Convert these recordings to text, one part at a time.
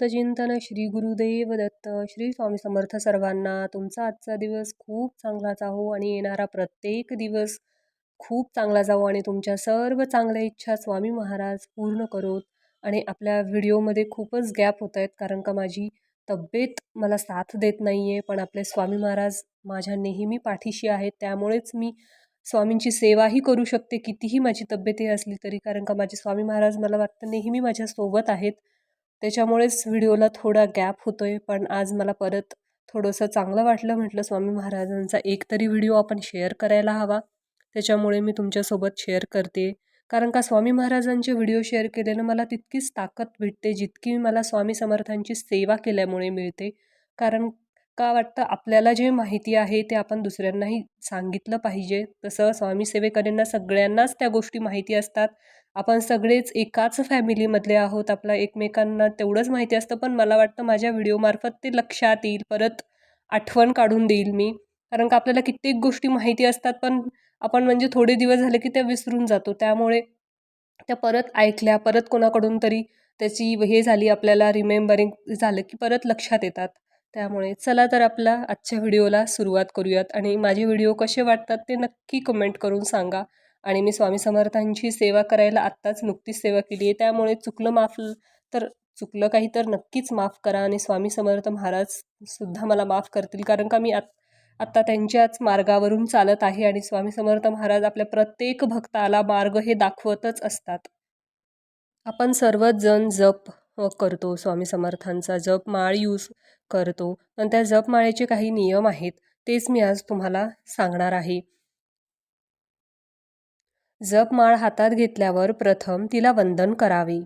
चिंतन श्री गुरुदेव दत्त श्री स्वामी समर्थ सर्वांना तुमचा आजचा दिवस खूप चांगला जावो आणि येणारा प्रत्येक दिवस खूप चांगला जावो आणि तुमच्या सर्व चांगल्या इच्छा स्वामी महाराज पूर्ण करोत आणि आपल्या व्हिडिओमध्ये खूपच गॅप होत आहेत कारण का माझी तब्येत मला साथ देत नाही आहे पण आपले स्वामी महाराज माझ्या नेहमी पाठीशी आहेत त्यामुळेच मी स्वामींची सेवाही करू शकते. कितीही माझी तब्येतही असली तरी कारण का माझे स्वामी महाराज मला वाटतं नेहमी माझ्यासोबत आहेत. त्याच्यामुळेच व्हिडिओला थोडा गॅप होतो आहे पण आज मला परत थोडंसं चांगलं वाटलं. म्हटलं स्वामी महाराजांचा एक तरी व्हिडिओ आपण शेअर करायला हवा. त्याच्यामुळे मी तुमच्यासोबत शेअर करते. कारण का स्वामी महाराजांचे व्हिडिओ शेअर केल्यानं मला तितकीच ताकद भेटते. जितकी मला स्वामी समर्थांची सेवा केल्यामुळे मिळते. कारण का वाटतं आपल्याला जे माहिती आहे ते आपण दुसऱ्यांनाही सांगितलं पाहिजे. तसं स्वामी सेवेकरांना सगळ्यांनाच त्या गोष्टी माहिती असतात. आपण सगळेच एकाच फॅमिलीमधले आहोत आपला एकमेकांना तेवढंच माहिती असतं पण मला वाटतं माझ्या व्हिडिओमार्फत ते लक्षात येईल परत आठवण काढून देईल मी. कारण का आपल्याला कित्येक गोष्टी माहिती असतात पण आपण म्हणजे थोडे दिवस झाले की त्या विसरून जातो. त्यामुळे त्या परत ऐकल्या परत कोणाकडून तरी त्याची हे झाली आपल्याला रिमेंबरिंग झालं की परत लक्षात येतात. त्यामुळे चला तर आपला आजच्या व्हिडिओला सुरुवात करूयात आणि माझे व्हिडिओ कसे वाटतात ते नक्की कमेंट करून सांगा. आणि मी स्वामी समर्थांची सेवा करायला आत्ताच नुकतीच सेवा केली आहे. त्यामुळे चुकलं माफ तर चुकलं काही तर नक्कीच माफ करा आणि स्वामी समर्थ महाराज सुद्धा मला माफ करतील. कारण का मी आत आत्ता त्यांच्याच मार्गावरून चालत आहे आणि स्वामी समर्थ महाराज आपल्या प्रत्येक भक्ताला मार्ग हे दाखवतच असतात. आपण सर्वच जण जप करतो स्वामी समर्थांचा जप माळ यूज करतो. पण त्या जपमाळेचे काही नियम आहेत तेच मी आज तुम्हाला सांगणार आहे. जपमाळ हातात घेतल्यावर प्रथम तिला वंदन करावे.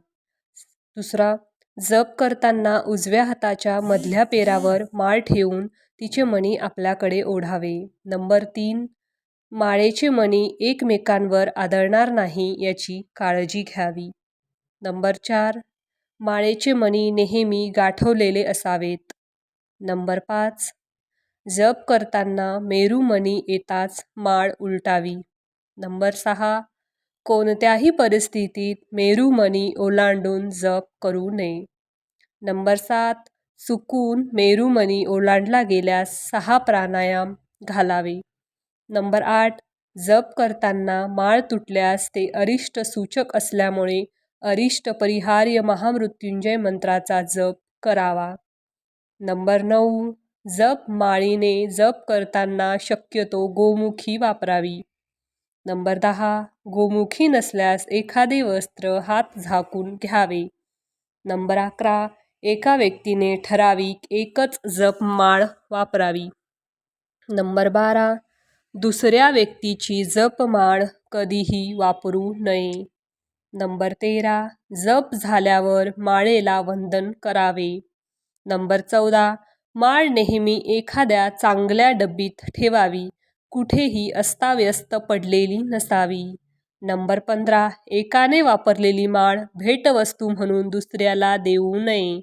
दुसरा जप करताना उजव्या हाताच्या मधल्या पेरावर माळ ठेवून तिचे मणी आपल्याकडे ओढावे. नंबर तीन माळेचे मणी एकमेकांवर आदळणार नाही याची काळजी घ्यावी. नंबर चार माळेचे मणी नेहमी गाठवलेले असावेत. नंबर पाच जप करताना मेरू मणी येताच माळ उलटावी. नंबर सहा. कोणत्याही परिस्थितीत मेरूमणी ओलांडून जप करू नये. नंबर सात. चुकून मेरूमणी ओलांडला गेल्यास सहा प्राणायाम घालावे. नंबर आठ. जप करताना माळ तुटल्यास ते अरिष्ट सूचक असल्यामुळे अरिष्ट परिहार्य महामृत्युंजय मंत्राचा जप करावा. नंबर नऊ. जप माळीने जप करताना शक्यतो गोमुखी वापरावी. नंबर दहा. गोमुखी नसल्यास एखादे वस्त्र हात झाकून घ्यावे. नंबर अकरा. एका व्यक्तीने ठराविक एकच जप माळ वापरावी. नंबर बारा. दुसऱ्या व्यक्तीची जपमाळ कधीही वापरू नये. नंबर तेरा. जप झाल्यावर माळेला वंदन करावे. नंबर चौदा. माळ नेहमी एखाद्या चांगल्या डब्बीत ठेवावी. कुठेही अस्ताव्यस्त पडलेली नसावी. नंबर पंधरा एकाने वापरलेली माळ भेटवस्तू म्हणून दुसऱ्याला देऊ नये.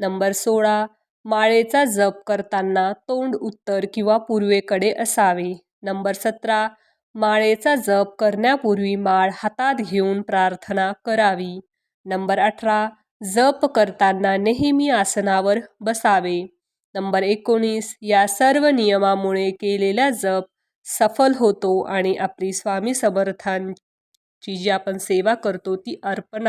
नंबर सोळा माळेचा जप करताना तोंड उत्तर किंवा पूर्वेकडे असावे. नंबर सतरा माळेचा जप करण्यापूर्वी माळ हातात घेऊन प्रार्थना करावी. नंबर अठरा जप करताना नेहमी आसनावर बसावे. नंबर एकोणीस. या सर्व नियमामुळे केलेला जप सफल होतो आणि आपली स्वामी समर्थांची जी आपण सेवा करतो ती अर्पण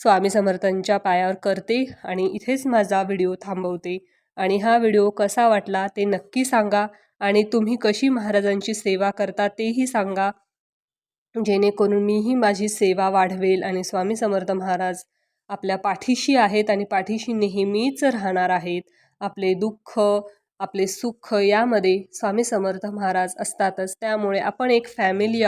स्वामी समर्थांच्या पायावर करते आणि इथेच माझा व्हिडिओ थांबवते. आणि हा व्हिडिओ कसा वाटला ते नक्की सांगा आणि तुम्ही कशी महाराजांची सेवा करता तेही सांगा. जेणेकरून मीही माझी सेवा वाढवेल आणि स्वामी समर्थ महाराज आपल्या पाठीशी आहेत आणि पाठीशी नेहमीच राहणार आहेत. आपले दुःख आपले सुख यामध्ये स्वामी समर्थ महाराज असतातच. त्यामुळे आपण एक फॅमिली